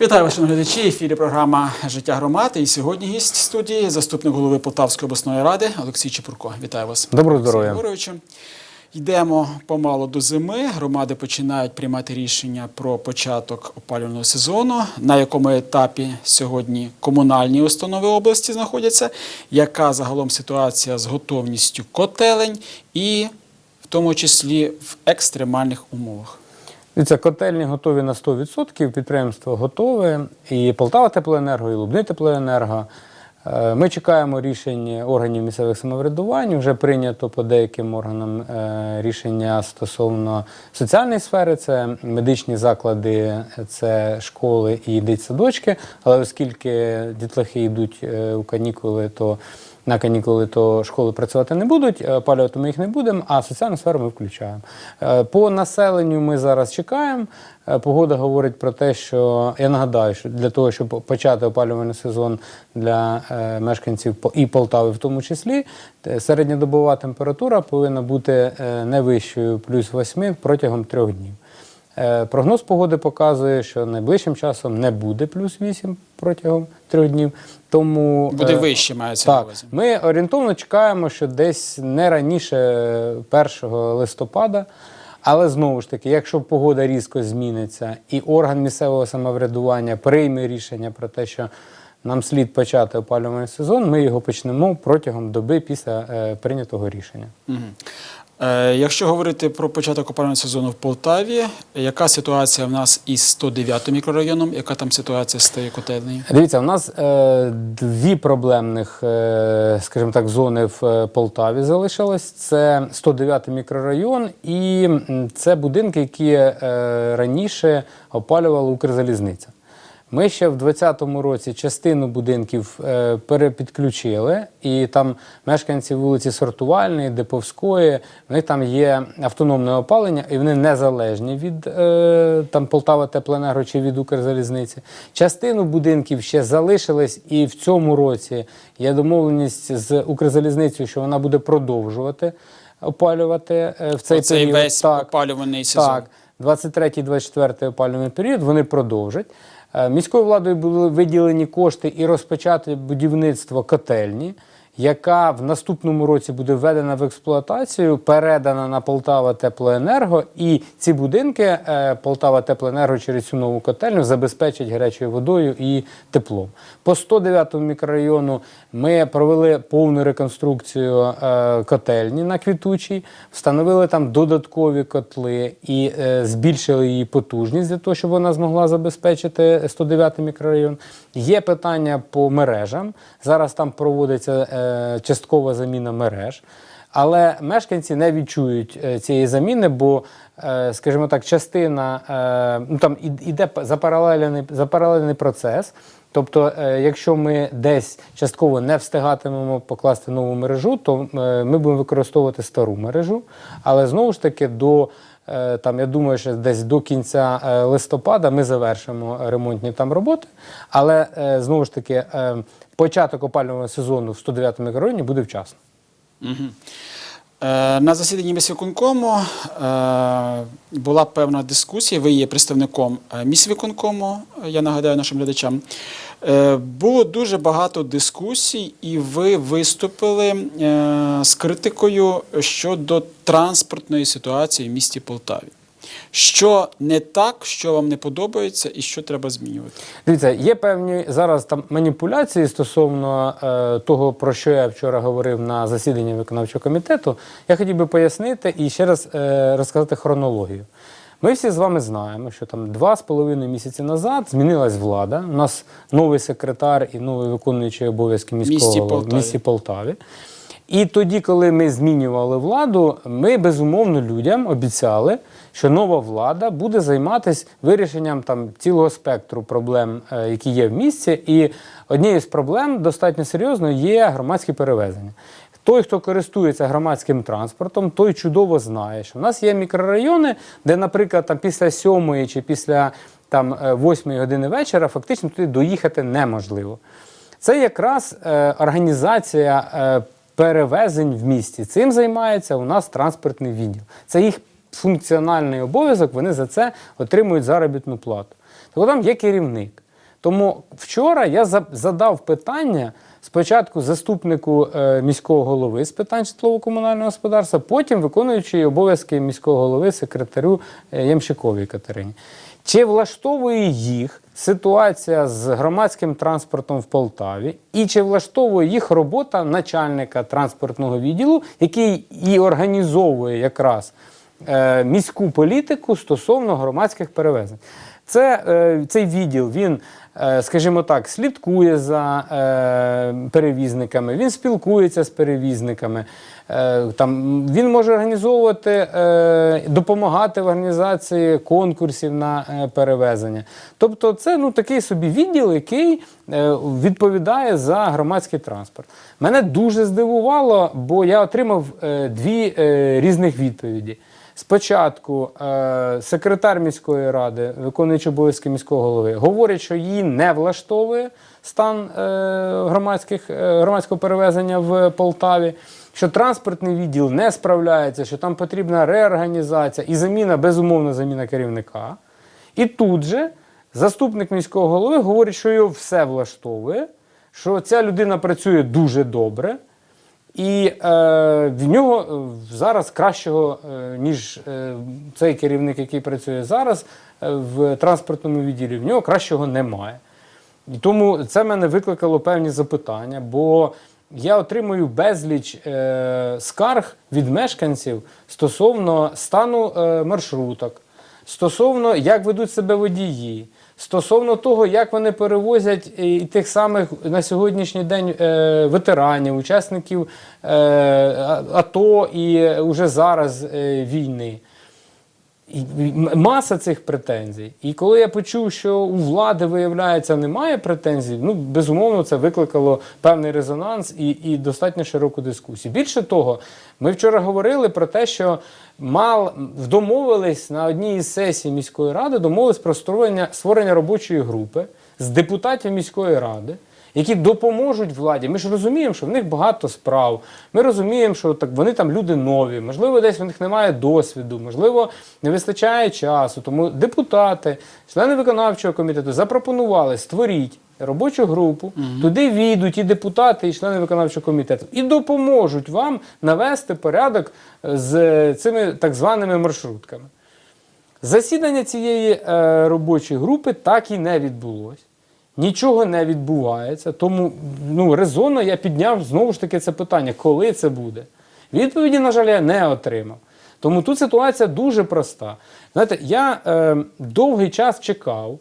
Вітаю вас, шановні глядачі. Ефірі програма Життя громади. І сьогодні гість студії, заступник голови Полтавської обласної ради Олексій Чепурко. Вітаю вас. Доброго здоров'я. Йдемо помало до зими. Громади починають приймати рішення про початок опалювального сезону, на якому етапі сьогодні комунальні установи області знаходяться, яка загалом ситуація з готовністю котелень і в тому числі в екстремальних умовах. Дивіться, котельні готові на 100%, підприємство готове. І Полтава Теплоенерго, і Лубни Теплоенерго. Е, Ми чекаємо рішень органів місцевих самоврядувань. Вже прийнято по деяким органам е, рішення стосовно соціальної сфери, це медичні заклади, це школи і дитсадочки. Але оскільки дітлахи йдуть е, у канікули, то на канікули, то школи працювати не будуть, е, опалювати ми їх не будемо, а соціальну сферу ми включаємо. Е, По населенню ми зараз чекаємо. Е, Погода говорить про те, що я нагадаю, що для того, щоб почати опалювальний сезон для мешканців і Полтави, в тому числі, середньодобова температура повинна бути не вищою плюс 8 протягом трьох днів. Е, Прогноз погоди показує, що найближчим часом не буде плюс 8 протягом трьох днів. Тому Буде е, вище, мається на так, увазі. ми орієнтовно чекаємо, що десь не раніше 1 листопада. Але знову ж таки, якщо погода різко зміниться і орган місцевого самоврядування прийме рішення про те, що нам слід почати опалювальний сезон, ми його почнемо протягом доби після е, прийнятого рішення. Мгм. Е, якщо говорити про початок опалювального сезону в Полтаві, яка ситуація в нас із 109 мікрорайоном? Яка там ситуація з тією котельнею? Дивіться, у нас е, дві проблемних, е, скажімо так, зони в е, Полтаві залишилось. Це 109 мікрорайон, і це будинки, які е, раніше опалювала Укрзалізниця. Ми ще в 2020 році частину будинків е, перепідключили, і там мешканці вулиці Сортувальної, Деповської, в них там є автономне опалення, і вони незалежні від е, там Полтава Теплоенерго чи від Укрзалізниці. Частину будинків ще залишились, і в цьому році є домовленість з Укрзалізницею, що вона буде продовжувати опалювати е, в цей Цей період. весь Так. опалювальний сезон. Так, 23-24 опалювальний період вони продовжать. Е, Міською владою були виділені кошти і розпочати будівництво котельні, яка в наступному році буде введена в експлуатацію, передана на Полтава Теплоенерго, і ці будинки е, Полтава Теплоенерго через цю нову котельню забезпечать гарячою водою і теплом. По 109-му мікрорайону ми провели повну реконструкцію е, котельні на квітучій, встановили там додаткові котли і е, збільшили її потужність для того, щоб вона змогла забезпечити 109-й мікрорайон. Є питання по мережам. Зараз там проводиться часткова заміна мереж. Але мешканці не відчують е, цієї заміни, бо, е, скажімо так, частина е, ну там іде запаралельний, запаралельний процес. Тобто, якщо ми десь частково не встигатимемо покласти нову мережу, то ми будемо використовувати стару мережу. Але знову ж таки, до там, я думаю, що десь до кінця е, листопада ми завершимо ремонтні там роботи. Але е, знову ж таки, е, початок опалювального сезону в 109 мікрорайоні буде вчасно. Мгм. Е, На засіданні міськвиконкому е, була певна дискусія. Ви є представником е, міськвиконкому, я нагадаю нашим глядачам. Було дуже багато дискусій, і ви виступили з критикою щодо транспортної ситуації в місті Полтаві. Що не так, що вам не подобається, і що треба змінювати? Дивіться, є певні зараз там маніпуляції стосовно е, того, про що я вчора говорив на засіданні виконавчого комітету. Я хотів би пояснити і ще раз е, розказати хронологію. Ми всі з вами знаємо, що там два з половиною місяці назад змінилась влада. У нас новий секретар і новий виконуючий обов'язки міського Місті Полтаві. місті Полтаві. І тоді, коли ми змінювали владу, ми безумовно людям обіцяли, що нова влада буде займатися вирішенням там цілого спектру проблем, е, які є в місті. І однією з проблем достатньо серйозно є громадські перевезення. Той, хто користується громадським транспортом, той чудово знає, що в нас є мікрорайони, де, наприклад, там після сьомої чи після там е, восьмої години вечора фактично туди доїхати неможливо. Це якраз е, організація е, перевезень в місті. Цим займається у нас транспортний відділ. Це їх функціональний обов'язок, вони за це отримують заробітну плату. От там є керівник. Тому вчора я за- задав питання спочатку заступнику е, міського голови з питань житлово-комунального господарства, потім виконуючий обов'язки міського голови секретарю е, Ямщиковій Катерині. Чи влаштовує їх ситуація з громадським транспортом в Полтаві, і чи влаштовує їх робота начальника транспортного відділу, який і організовує якраз е, міську політику стосовно громадських перевезень? Це, е, цей відділ, він, скажімо так, слідкує за е, перевізниками, він спілкується з перевізниками. Е, там, він може організовувати, е, допомагати в організації конкурсів на е, перевезення. Тобто, це ну, такий собі відділ, який е, відповідає за громадський транспорт. Мене дуже здивувало, бо я отримав е, дві е, різних відповіді. Спочатку е, секретар міської ради, виконуючий обов'язки міського голови, говорить, що її не влаштовує стан е, громадських, е, громадського перевезення в Полтаві, що транспортний відділ не справляється, що там потрібна реорганізація і заміна, безумовно, заміна керівника. І тут же заступник міського голови говорить, що його все влаштовує, що ця людина працює дуже добре. І е, в нього е, зараз кращого, е, ніж е, цей керівник, який працює зараз в транспортному відділі, в нього кращого немає. І тому це мене викликало певні запитання, бо я отримую безліч е, скарг від мешканців стосовно стану е, маршруток, стосовно як ведуть себе водії, стосовно того, як вони перевозять і, і тих самих на сьогоднішній день е, ветеранів, учасників е, АТО і вже зараз е, війни. І маса цих претензій. І коли я почув, що у влади, виявляється, немає претензій, ну, безумовно, це викликало певний резонанс і, і достатньо широку дискусію. Більше того, ми вчора говорили про те, що мал домовились на одній із сесій міської ради, домовились про створення, створення робочої групи з депутатів міської ради які допоможуть владі. Ми ж розуміємо, що в них багато справ. Ми розуміємо, що так вони там люди нові, можливо, десь в них немає досвіду, можливо, не вистачає часу. Тому депутати, члени виконавчого комітету запропонували створіть робочу групу, туди війдуть і депутати, і члени виконавчого комітету, і допоможуть вам навести порядок з цими так званими маршрутками. Засідання цієї е, робочої групи так і не відбулось. Нічого не відбувається, тому ну, резонно я підняв знову ж таки це питання, коли це буде. Відповіді, на жаль, я не отримав. Тому тут ситуація дуже проста. Знаєте, я е, довгий час чекав,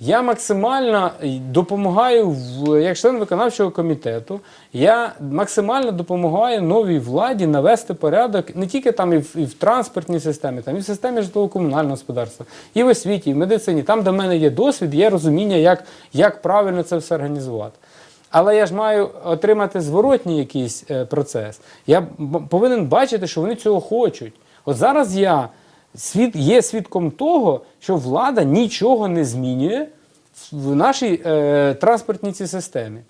я максимально допомагаю як член виконавчого комітету, я максимально допомагаю новій владі навести порядок не тільки там і в, і в транспортній системі, там і в системі житлово-комунального господарства, і в освіті, і в медицині. Там, де в мене є досвід, є розуміння, як, як правильно це все організувати. Але я ж маю отримати зворотній якийсь е, процес. Я повинен бачити, що вони цього хочуть. От зараз я свід, є свідком того, що влада нічого не змінює в нашій е, транспортній системі.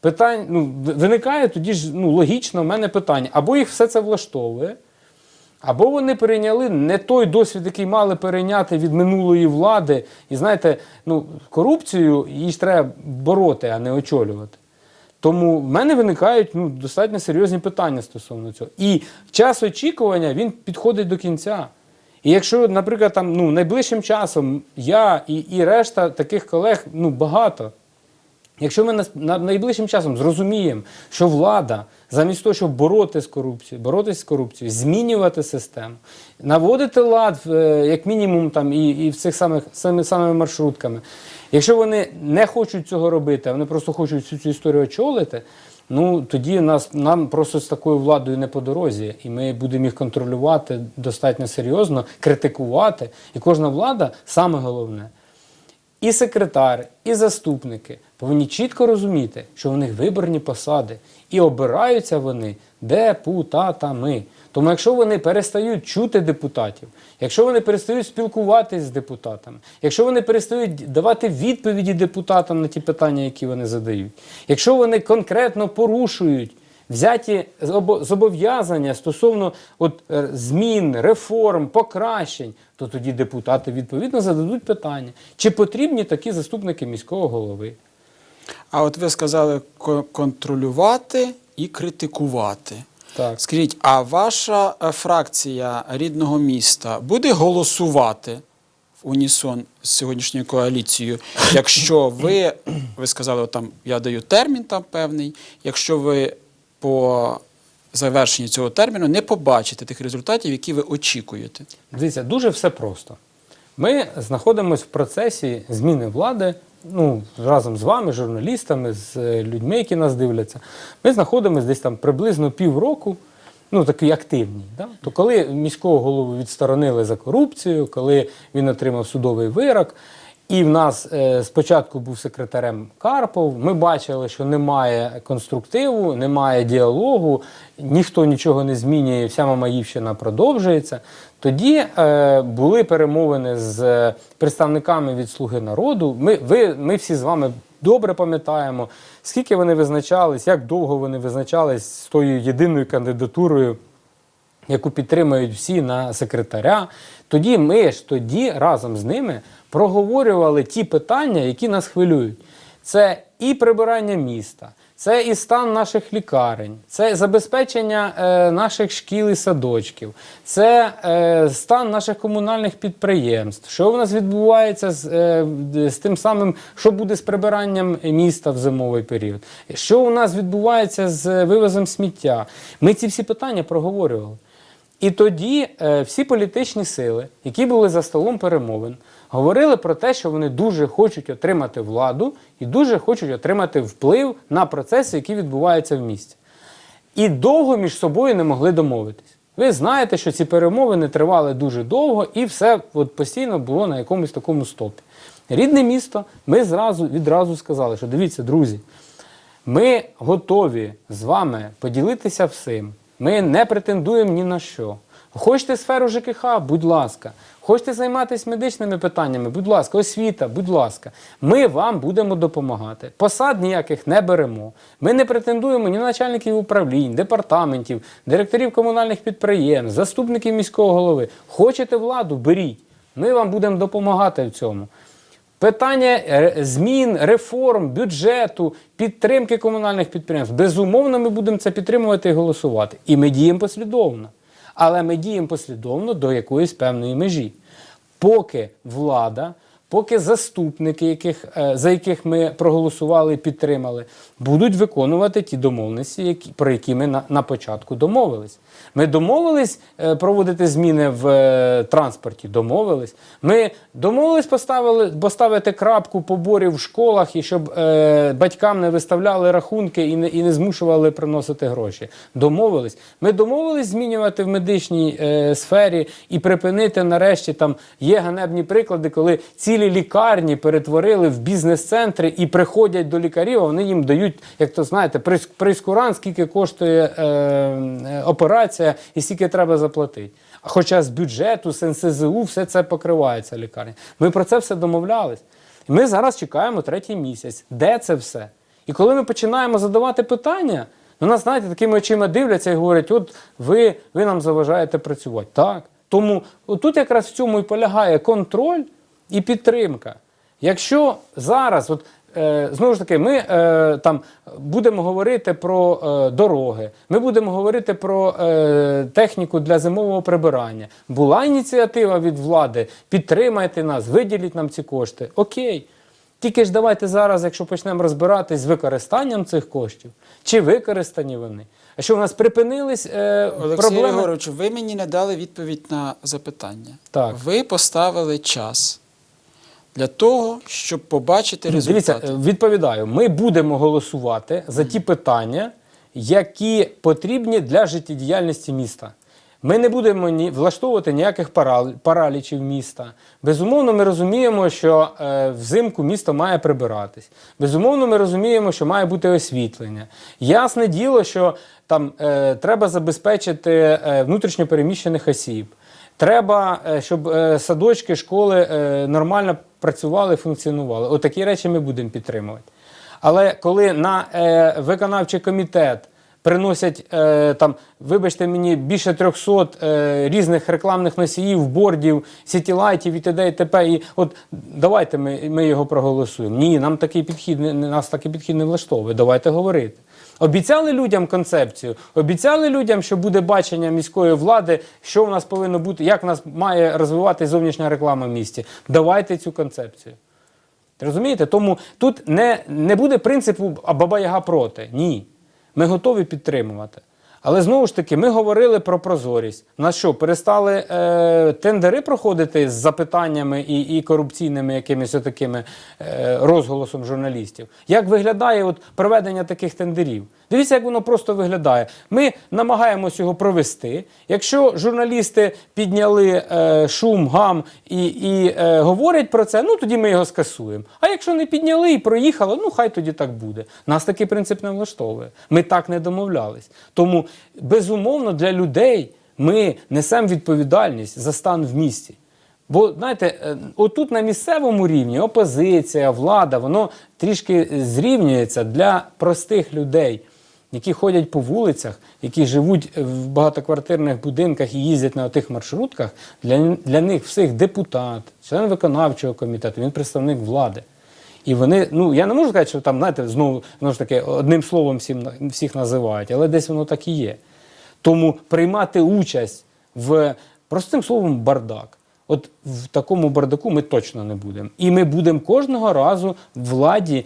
Питань, ну, виникає тоді ж ну, логічно в мене питання, або їх все це влаштовує, або вони перейняли не той досвід, який мали перейняти від минулої влади. І знаєте, ну, корупцію її ж треба бороти, а не очолювати. Тому в мене виникають ну, достатньо серйозні питання стосовно цього. І час очікування він підходить до кінця. І якщо, наприклад, там, ну, найближчим часом я і, і решта таких колег ну, багато, Якщо ми на, на найближчим часом зрозуміємо, що влада, замість того, щоб боротися з корупцією, боротися з корупцією, змінювати систему, наводити лад, е, як мінімум, там і, і в цих самих самими, самими маршрутками. Якщо вони не хочуть цього робити, а вони просто хочуть всю цю історію очолити, ну тоді нас нам просто з такою владою не по дорозі, і ми будемо їх контролювати достатньо серйозно, критикувати. І кожна влада саме головне і секретар, і заступники повинні чітко розуміти, що в них виборні посади, і обираються вони депутатами. Тому якщо вони перестають чути депутатів, якщо вони перестають спілкуватись з депутатами, якщо вони перестають давати відповіді депутатам на ті питання, які вони задають, якщо вони конкретно порушують взяті зобов'язання стосовно от, е, змін, реформ, покращень, то тоді депутати відповідно зададуть питання, чи потрібні такі заступники міського голови. А от ви сказали контролювати і критикувати. Так. Скажіть, а ваша е, фракція рідного міста буде голосувати в унісон з сьогоднішньою коаліцією, якщо ви, ви сказали, там я даю термін там певний, якщо ви по завершенні цього терміну не побачите тих результатів, які ви очікуєте? Дивіться, дуже все просто. Ми знаходимося в процесі зміни влади. Ну, разом з вами, журналістами, з е, людьми, які нас дивляться. Ми знаходимося десь там приблизно півроку, ну такий активні. Да? То коли міського голову відсторонили за корупцію, коли він отримав судовий вирок, і в нас е, спочатку був секретарем Карпов, ми бачили, що немає конструктиву, немає діалогу, ніхто нічого не змінює, вся Мамаївщина продовжується. Тоді е, були перемовини з е, представниками від Слуги народу. Ми, ви, ми всі з вами добре пам'ятаємо, скільки вони визначались, як довго вони визначались з тою єдиною кандидатурою яку підтримують всі на секретаря. Тоді ми ж тоді разом з ними проговорювали ті питання, які нас хвилюють. Це і прибирання міста, це і стан наших лікарень, це забезпечення е, наших шкіл і садочків, це е, стан наших комунальних підприємств. Що в нас відбувається з, е, з тим самим, що буде з прибиранням міста в зимовий період? Що у нас відбувається з вивозом сміття? Ми ці всі питання проговорювали. І тоді е, всі політичні сили, які були за столом перемовин, говорили про те, що вони дуже хочуть отримати владу і дуже хочуть отримати вплив на процеси, які відбуваються в місті. І довго між собою не могли домовитись. Ви знаєте, що ці перемовини тривали дуже довго, і все от постійно було на якомусь такому стопі. Рідне місто, ми зразу відразу сказали, що дивіться, друзі, ми готові з вами поділитися всім. Ми не претендуємо ні на що. Хочете сферу ЖКХ, будь ласка. Хочете займатися медичними питаннями, будь ласка, освіта, будь ласка. Ми вам будемо допомагати. Посад ніяких не беремо. Ми не претендуємо ні на начальників управлінь, департаментів, директорів комунальних підприємств, заступників міського голови. Хочете владу, беріть. Ми вам будемо допомагати в цьому. Питання е, змін, реформ, бюджету, підтримки комунальних підприємств. Безумовно, ми будемо це підтримувати і голосувати. І ми діємо послідовно. Але ми діємо послідовно до якоїсь певної межі. Поки влада, поки заступники, яких, е, за яких ми проголосували і підтримали, будуть виконувати ті домовленості, які, про які ми на, на початку домовились. Ми домовились е, проводити зміни в е, транспорті, домовились. Ми домовились поставили, поставити крапку поборів в школах і щоб е, батькам не виставляли рахунки і не, і не змушували приносити гроші. Домовились. Ми домовились змінювати в медичній е, сфері і припинити нарешті там є ганебні приклади, коли цілі лікарні перетворили в бізнес-центри і приходять до лікарів, вони їм дають, як то знаєте, прейскурант, скільки коштує е, е, операція і скільки треба заплатити. А Хоча з бюджету, з НСЗУ все це покривається лікарня. Ми про це все домовлялись. І Ми зараз чекаємо третій місяць. Де це все? І коли ми починаємо задавати питання, на нас, знаєте, такими очима дивляться і говорять: от ви, ви нам заважаєте працювати. Так. Тому тут якраз в цьому і полягає контроль і підтримка. Якщо зараз, от е, знову ж таки, ми е, там будемо говорити про е, дороги, ми будемо говорити про е, техніку для зимового прибирання. Була ініціатива від влади, підтримайте нас, виділіть нам ці кошти. Окей. Тільки ж давайте зараз, якщо почнемо розбиратись з використанням цих коштів, чи використані вони. А що в нас припинились е, Олексій проблеми? Єгорович, ви мені не дали відповідь на запитання. Так. Ви поставили час для того, щоб побачити Дивіться, результати. е, відповідаю, ми будемо голосувати за ті питання, які потрібні для життєдіяльності міста. Ми не будемо ні, влаштовувати ніяких парал- паралічів міста. Безумовно, ми розуміємо, що е, взимку місто має прибиратись. Безумовно, ми розуміємо, що має бути освітлення. Ясне діло, що там е, треба забезпечити е, внутрішньопереміщених осіб. Треба, е, щоб е, садочки, школи нормально працювали, функціонували. Отакі речі ми будемо підтримувати. Але коли на е, виконавчий комітет приносять е, там, вибачте мені, більше 300 е, різних рекламних носіїв, бордів, сітілайтів і т.д. і т.п. І от давайте ми, ми його проголосуємо. Ні, нам такий підхід нас такий підхід не влаштовує. Давайте говорити. Обіцяли людям концепцію, обіцяли людям, що буде бачення міської влади, що в нас повинно бути, як в нас має розвиватися зовнішня реклама в місті. Давайте цю концепцію. Розумієте? Тому тут не, не буде принципу «а баба Яга проти. Ні. Ми готові підтримувати. Але знову ж таки, ми говорили про прозорість. На що, перестали е, тендери проходити з запитаннями і, і корупційними якимись такими е, розголосом журналістів? Як виглядає от проведення таких тендерів? Дивіться, як воно просто виглядає. Ми намагаємось його провести. Якщо журналісти підняли е, шум, гам і, і е, говорять про це, ну тоді ми його скасуємо. А якщо не підняли і проїхали, ну хай тоді так буде. Нас такий принцип не влаштовує. Ми так не домовлялись. Тому, безумовно, для людей ми несемо відповідальність за стан в місті. Бо знаєте, е, отут на місцевому рівні опозиція, влада, воно трішки зрівнюється для простих людей, які ходять по вулицях, які живуть в багатоквартирних будинках і їздять на тих маршрутках. Для, для них всіх депутат, член виконавчого комітету, він представник влади. І вони, ну я не можу сказати, що там, знаєте, знову, знову ж таки, одним словом всім, всіх називають, але десь воно так і є. Тому приймати участь в простим словом бардак. От в такому бардаку ми точно не будемо. І ми будемо кожного разу владі.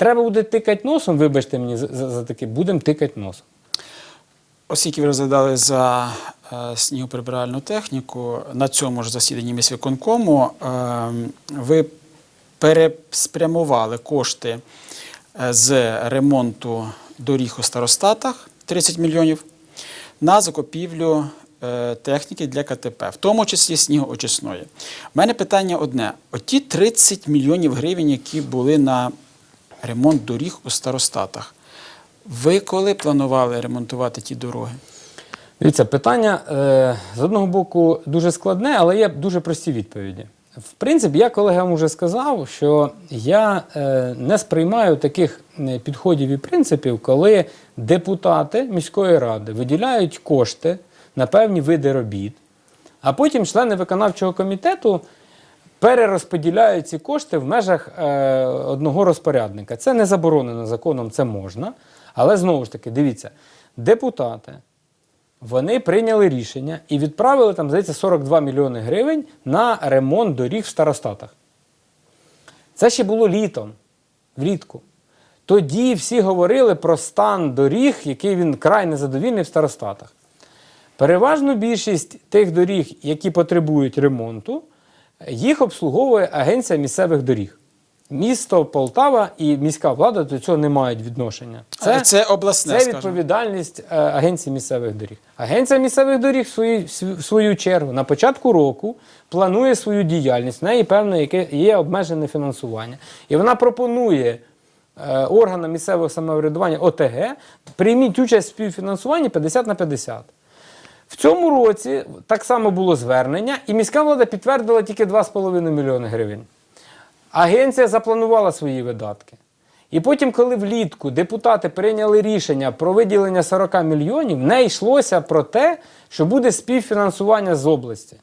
Треба буде тикати носом, вибачте мені за, за, таке, будемо тикати носом. Оскільки ви розглядали за е, снігоприбиральну техніку, на цьому ж засіданні міськвиконкому е, ви переспрямували кошти е, з ремонту доріг у старостатах 30 мільйонів на закупівлю е, техніки для КТП, в тому числі снігоочисної. У мене питання одне: оті 30 мільйонів гривень, які були на ремонт доріг у старостатах. Ви коли планували ремонтувати ті дороги? Дивіться, питання е, з одного боку дуже складне, але є дуже прості відповіді. В принципі, я колегам вже сказав, що я е, не сприймаю таких підходів і принципів, коли депутати міської ради виділяють кошти на певні види робіт, а потім члени виконавчого комітету перерозподіляють ці кошти в межах е, одного розпорядника. Це не заборонено законом, це можна. Але знову ж таки, дивіться, депутати вони прийняли рішення і відправили там, здається, 42 мільйони гривень на ремонт доріг в старостатах. Це ще було літом, влітку. Тоді всі говорили про стан доріг, який він край незадовільний в старостатах. Переважну більшість тих доріг, які потребують ремонту, їх обслуговує Агенція місцевих доріг. Місто Полтава і міська влада до цього не мають відношення. Це, це обласне, Це відповідальність е, Агенції місцевих доріг. Агенція місцевих доріг, в свою, в свою чергу, на початку року планує свою діяльність. В неї певне яке є обмежене фінансування. І вона пропонує е, органам місцевого самоврядування ОТГ прийміть участь в співфінансуванні 50 на 50. В цьому році так само було звернення, і міська влада підтвердила тільки 2,5 мільйони гривень. Агенція запланувала свої видатки. І потім, коли влітку депутати прийняли рішення про виділення 40 мільйонів, не йшлося про те, що буде співфінансування з області.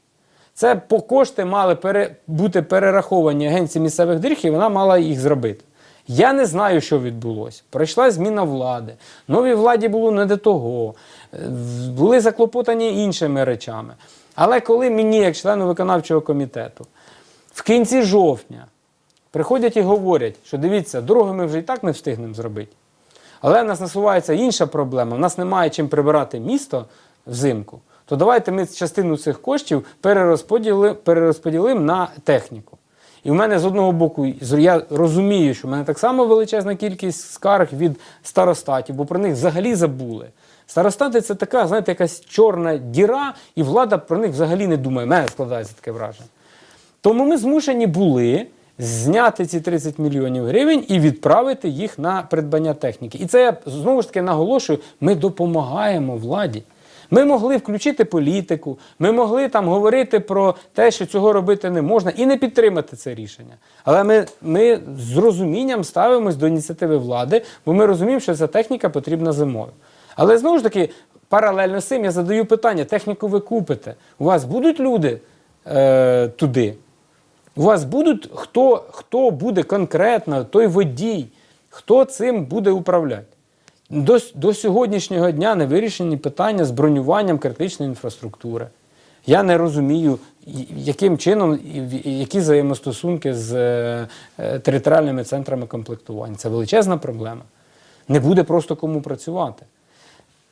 Це по кошти мали пере, бути перераховані агенції місцевих доріг, і вона мала їх зробити. Я не знаю, що відбулося. Пройшла зміна влади. Новій владі було не до того, були заклопотані іншими речами. Але коли мені, як члену виконавчого комітету, в кінці жовтня приходять і говорять, що дивіться, дороги ми вже і так не встигнемо зробити. Але в нас насувається інша проблема. В нас немає чим прибирати місто взимку. То давайте ми частину цих коштів перерозподіли, перерозподілимо на техніку. І в мене з одного боку, я розумію, що в мене так само величезна кількість скарг від старостатів, бо про них взагалі забули. Старостати це така, знаєте, якась чорна діра, і влада про них взагалі не думає. Мене складається таке враження. Тому ми змушені були зняти ці 30 мільйонів гривень і відправити їх на придбання техніки. І це я знову ж таки наголошую: ми допомагаємо владі. Ми могли включити політику, ми могли там говорити про те, що цього робити не можна, і не підтримати це рішення. Але ми, ми з розумінням ставимось до ініціативи влади, бо ми розуміємо, що ця техніка потрібна зимою. Але знову ж таки, паралельно з цим я задаю питання: техніку ви купите. У вас будуть люди е, туди? У вас будуть хто, хто буде конкретно, той водій, хто цим буде управляти? До, до сьогоднішнього дня не вирішені питання з бронюванням критичної інфраструктури. Я не розумію, яким чином і які взаємостосунки з е, територіальними центрами комплектування. Це величезна проблема. Не буде просто кому працювати.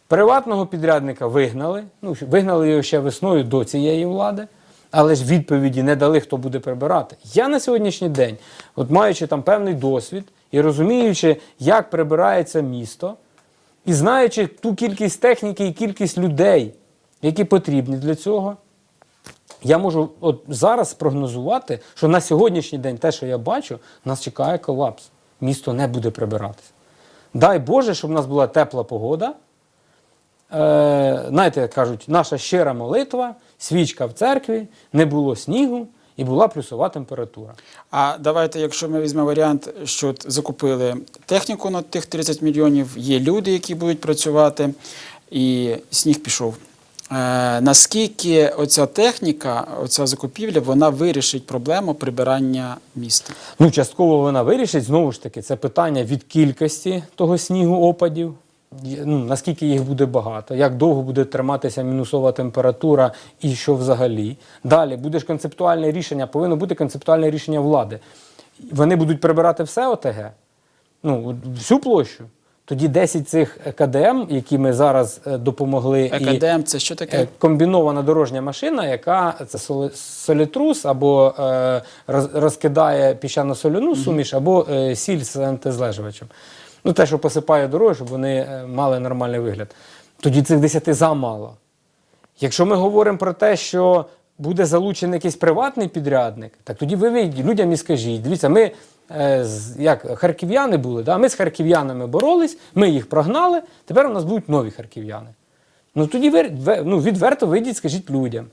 Приватного підрядника вигнали. Ну, вигнали його ще весною до цієї влади, але ж відповіді не дали, хто буде прибирати. Я на сьогоднішній день, от маючи там певний досвід і розуміючи, як прибирається місто, і знаючи ту кількість техніки і кількість людей, які потрібні для цього, я можу от зараз спрогнозувати, що на сьогоднішній день те, що я бачу, нас чекає колапс. Місто не буде прибиратися. Дай Боже, щоб у нас була тепла погода. Е, знаєте, як кажуть, наша щира молитва, свічка в церкві, не було снігу і була плюсова температура. А давайте, якщо ми візьмемо варіант, що закупили техніку на тих 30 мільйонів, є люди, які будуть працювати, і сніг пішов. Е, наскільки оця техніка, оця закупівля, вона вирішить проблему прибирання міста? Ну, частково вона вирішить, знову ж таки, це питання від кількості того снігу опадів. Ну, наскільки їх буде багато, як довго буде триматися мінусова температура і що взагалі. Далі буде ж концептуальне рішення, повинно бути концептуальне рішення влади. Вони будуть прибирати все ОТГ, ну, всю площу. Тоді 10 цих КДМ, які ми зараз е, допомогли. і- це що Е, таке? комбінована дорожня машина, яка це солітрус або е, розкидає піщано-соляну суміш, або е, сіль з антизлежувачем. Ну, те, що посипає дороги, щоб вони е, мали нормальний вигляд. Тоді цих 10 замало. Якщо ми говоримо про те, що буде залучений якийсь приватний підрядник, так тоді ви людям і скажіть: дивіться, ми е, як харків'яни були, да? ми з харків'янами боролись, ми їх прогнали, тепер у нас будуть нові харків'яни. Ну тоді ну, відверто вийдіть, скажіть людям.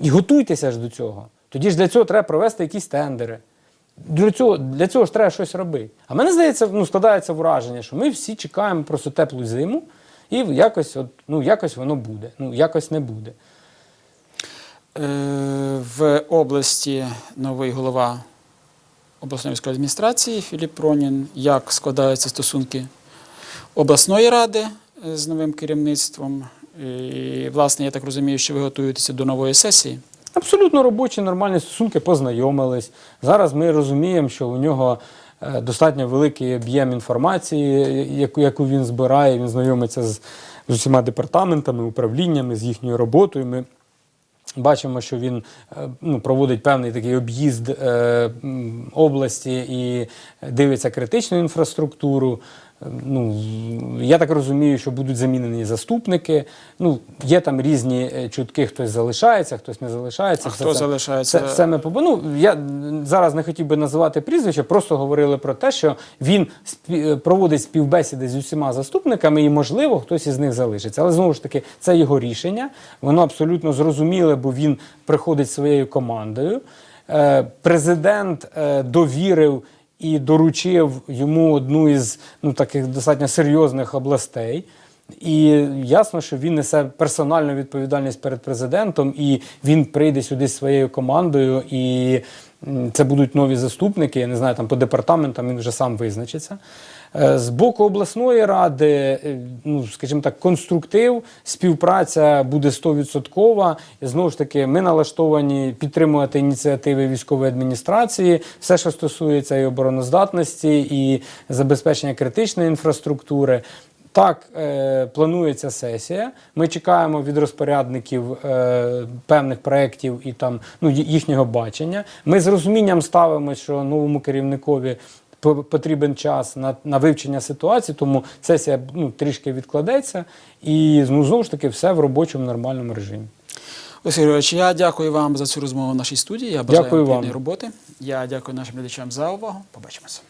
І готуйтеся ж до цього. Тоді ж для цього треба провести якісь тендери. Для цього, для цього ж треба щось робити. А мене здається, ну, складається враження, що ми всі чекаємо просто теплу зиму, і якось, от, ну, якось воно буде. Ну, якось не буде. Е, В області новий голова обласної військової адміністрації Філіп Пронін. Як складаються стосунки обласної ради е, з новим керівництвом? І, власне, я так розумію, що ви готуєтеся до нової сесії. Абсолютно робочі, нормальні стосунки познайомились. Зараз ми розуміємо, що у нього е, достатньо великий об'єм інформації, яку, він збирає. Він знайомиться з, з усіма департаментами, управліннями, з їхньою роботою. Ми Бачимо, що він е, ну, проводить певний такий об'їзд е, області і дивиться критичну інфраструктуру. Ну, я так розумію, що будуть замінені заступники. Ну, є там різні е, чутки, хтось залишається, хтось не залишається. А хто це- залишається? Це, це ми ну, я зараз не хотів би називати прізвище, просто говорили про те, що він спі- е, проводить співбесіди з усіма заступниками, і, можливо, хтось із них залишиться. Але знову ж таки, це його рішення. Воно абсолютно зрозуміле, бо він приходить своєю командою. Е, Президент довірив і доручив йому одну із ну, таких достатньо серйозних областей. І ясно, що він несе персональну відповідальність перед президентом, і він прийде сюди зі своєю командою, і це будуть нові заступники. Я не знаю, там по департаментам він вже сам визначиться. Е, З боку обласної ради, е, ну скажімо так, конструктив, співпраця буде 100%. І знову ж таки, ми налаштовані підтримувати ініціативи військової адміністрації, все, що стосується і обороноздатності, і забезпечення критичної інфраструктури. Так, е, планується сесія. Ми чекаємо від розпорядників е, певних проєктів і там ну, їхнього бачення. Ми з розумінням ставимо, що новому керівникові потрібен час на, на вивчення ситуації, тому сесія ну, трішки відкладеться, і ну, знову ж таки все в робочому нормальному режимі. Олексій Григорович, я дякую вам за цю розмову в нашій студії. Я бажаю Дякую вам вам. роботи. Я дякую нашим глядачам за увагу. Побачимося.